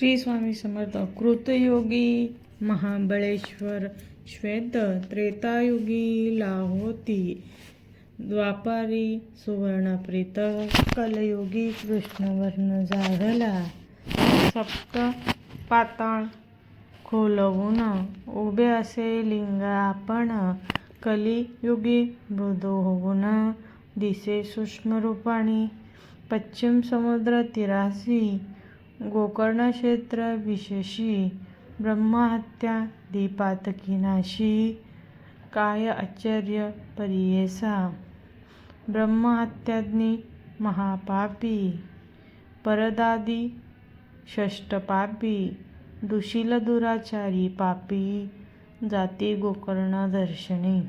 श्री स्वामी समर्थ कृतयोगी महाबळेश्वर श्वेत त्रेतायुगी लाहोती द्वापारी सुवर्णप्रीत कलयुगी कृष्णवर्ण जागला सप्त पाताळ खोलवून उभे असे लिंग आपण कलियुगी मृदू होऊन दिसे सूक्ष्म रूपाने पश्चिम समुद्र तिरासी गोकर्ण क्षेत्र विशेषी ब्रह्महत्या दीपातकिनाशी काय आश्चर्य परियेसा? ब्रह्महत्याज्ञी महापापी परदादी षष्टपापी दुशील दुराचारी पापी जाती गोकर्ण दर्शनी।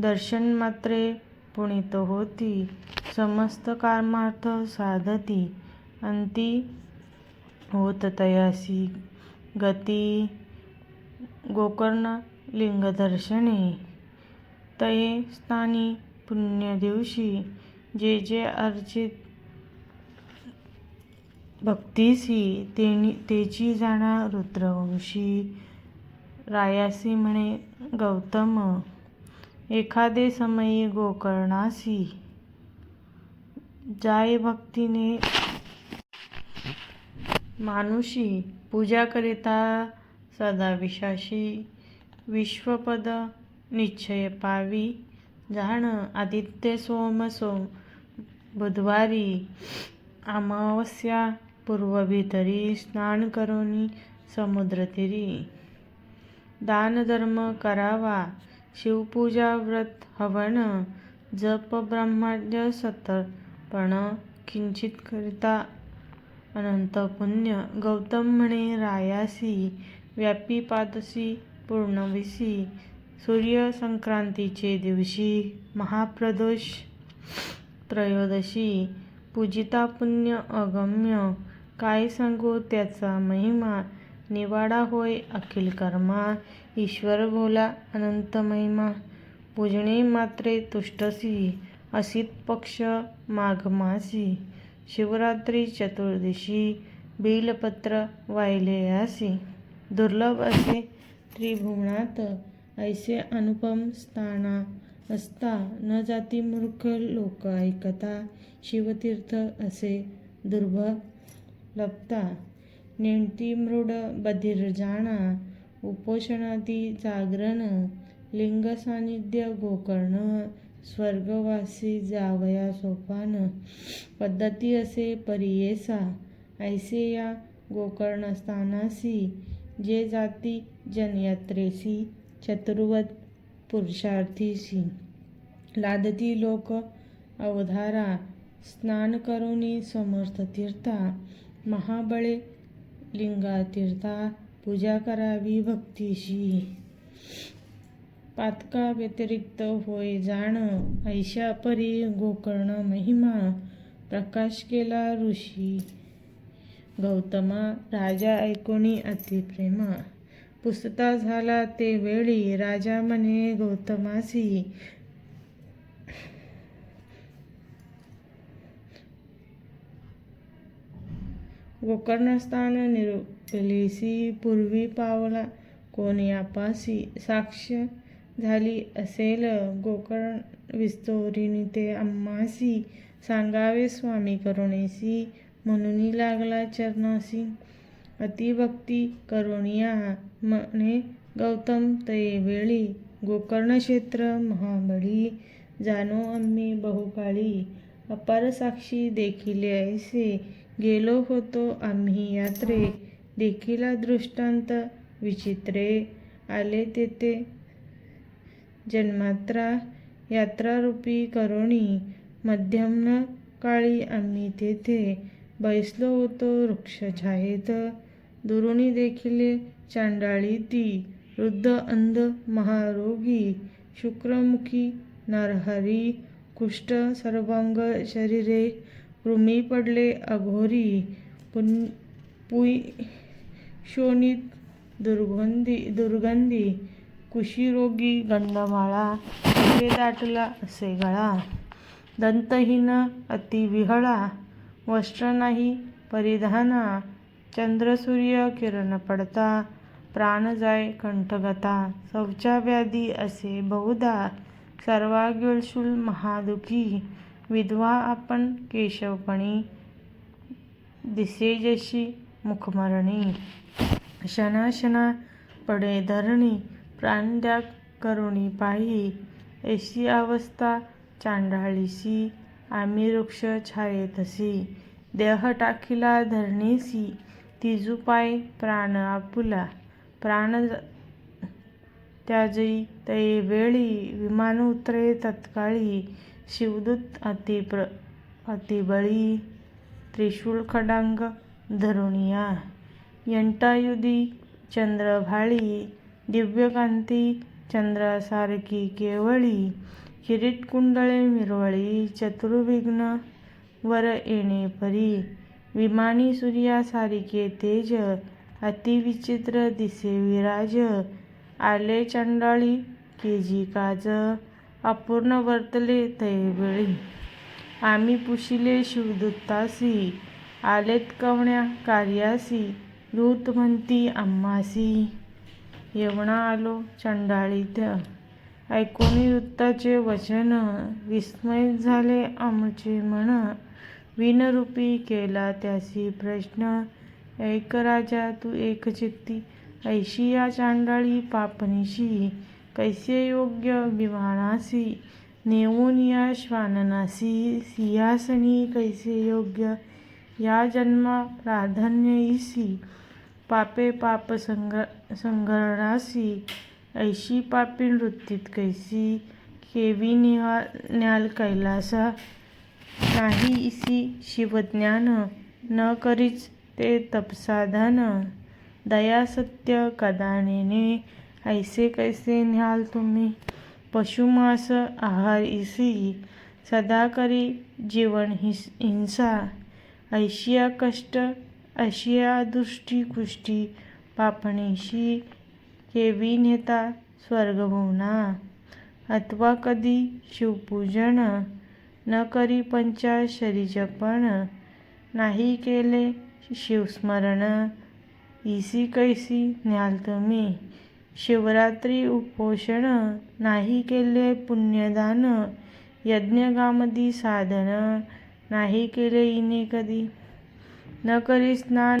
दर्शन मात्रे पुणित होती समस्त कामार्थ साधती अंती होत तयासी गती गोकर्ण लिंगदर्शने तये स्थानी पुण्यदिवशी जे जे अर्चित भक्तीसी तेनी तेची जाणा रुद्रवंशी. रायासी म्हणे गौतम एखादे समयी गोकर्णासी. जाय भक्तीने मानुषी पूजाकरिता सदा विशाशी विश्वपद निश्चय पावी जाण आदित्य सोम सोम बुधवारी अमावस्या पूर्वभितरी स्नान करोनी समुद्रतीरी दानधर्म करावा शिवपूजा व्रत हवन जप ब्रह्माद्य सतर्पण किंचित करिता अनंत पुण्य गौतम म्हणे रायासी व्यापी पादसी पूर्णविसी सूर्य संक्रांतीचे दिवशी महाप्रदोष त्रयोदशी पूजिता पुण्य अगम्य काय सांगू त्याचा महिमा निवाडा होय अखिल कर्मा ईश्वर भोला अनंत महिमा पूजणे मात्रे तुष्टसी असित पक्ष माघमासी शिवरात्री चतुर्दशी बेलपत्र वाहिलेयासी दुर्लभ असे त्रिभुवनात ऐसे अनुपम स्थाना असता. न जाती मूर्ख लोक ऐकता. शिवतीर्थ असे दुर्भ लभता नेणती मृड बधीर जाणा उपोषणाती जागरण. लिंग सान्निध्य गोकर्ण. स्वर्गवासी जावया सोपान. पद्धती असे परियेसा ऐसे या गोकर्णस्थानासी जे जाती जनयात्रेसी चतुर्वत पुरुषार्थीसी. लादती लोक अवधारा स्नान करोनी समर्थ तीर्था महाबळे लिंगातीर्था पूजा करावी भक्तीशी. पातका व्यतिरिक्त होय जाण ऐशा परी गोकर्ण महिमा प्रकाश केला ऋषी. गौतमा राजा ऐकोणी अतिप्रेमा पुसता झाला ते वेळी राजा म्हणे गौतमासी गोकर्णस्थान निरुपलेसी पूर्वी पावला कोण यापासी साक्ष झाली असेल गोकर्ण विस्तोरिणी ते अम्मासी सांगावे स्वामी करुणेसी म्हणूनही लागला चरणासी. अतिभक्ती करुणिया म्हणे गौतम तये वेळी गोकर्ण क्षेत्र महाबळी. जाणो आम्ही बहुकाळी अपार साक्षी देखिले ऐसे. गेलो होतो आम्ही यात्रे देखिला दृष्टांत विचित्रे. आले तेथे जन्मात्रा यात्रारूपी करुणी मध्यमन काळी आम्ही तेथे बैसलो होतो वृक्षछायेत. दुरुणी देखील चांडाळी ती वृद्ध अंध महारोगी शुक्रमुखी नरहरी कुष्ठ सर्वांग शरीरे कृमी पडले अघोरी पुन पुई शोणित दुर्गंधी दुर्गंधी कुशीरोगी गंडमाळा तिथे दाटला असे गळा. दंतहीन अतिविहळा वस्त्र नाही परिधाना. चंद्रसूर्य किरण पडता प्राण जाय कंठगता. शौचा व्याधी असे बहुधा सर्वांगीशूल महादुखी. विधवा आपण केशवपणी दिसे जशी मुखमरणी. क्षणाक्षणा पडे धरणी प्राणद्याग करुणी पाही ऐशी अवस्था चांडाळीसी आम्ही वृक्ष छायेतसी देह टाकिला धरणीसी तिजू पाय प्राण आपुला प्राण त्याजई तये वेळी विमान उतरे तत्काळी शिवदूत अतिबळी त्रिशूळ खडांग धरुणिया यंटायुधी चंद्रभाळी दिव्यकांती चंद्रासारखी केवळी किरीट कुंडळे मिरवळी चतुर्विघ्न वर येणे परी विमानी सूर्यासारखे तेज अतिविचित्र दिसे विराज आले चंडाळी केजी काज अपूर्ण वर्तले तैवळी आम्ही पुशिले शिवदूतासी आलेत कवण्या कार्यासी दूत म्हणती आम्हासी येवणा आलो चंडाळीत ऐकोनी युद्धाचे वचन विस्मयित झाले आमचे मन. विनरूपी केला त्यासी प्रश्न. ऐक राजा तू एकचित्ती ऐशी या चांडाळी पापनीशी. कैसे योग्य विमानासी नेऊन या श्वाननासी. सिंहासनी कैसे योग्य. या जन्मा प्राधान्यईसी पापे पाप संहरणासी ऐशी पापी नृत्तीत कैसी केवी न्याल कैलासा नाही इसी शिवज्ञान न करीच ते तपसाधन दया सत्य कदानेने ऐसे कैसे न्याल तुम्ही? पशुमास आहार इसी सदा करी जीवनहिंसा ऐशिया कष्ट अशिया या कुष्ठी पापणीशी केवी नेता स्वर्गभुवना। अथवा कधी शिवपूजन न करी पंचाक्षरीजपण नाही केले शिवस्मरण। इसी कैसी न्याल तुम्ही। शिवरात्री उपोषण नाही केले पुण्यदान यज्ञगामदी साधन नाही केले इने कधी न करी स्नान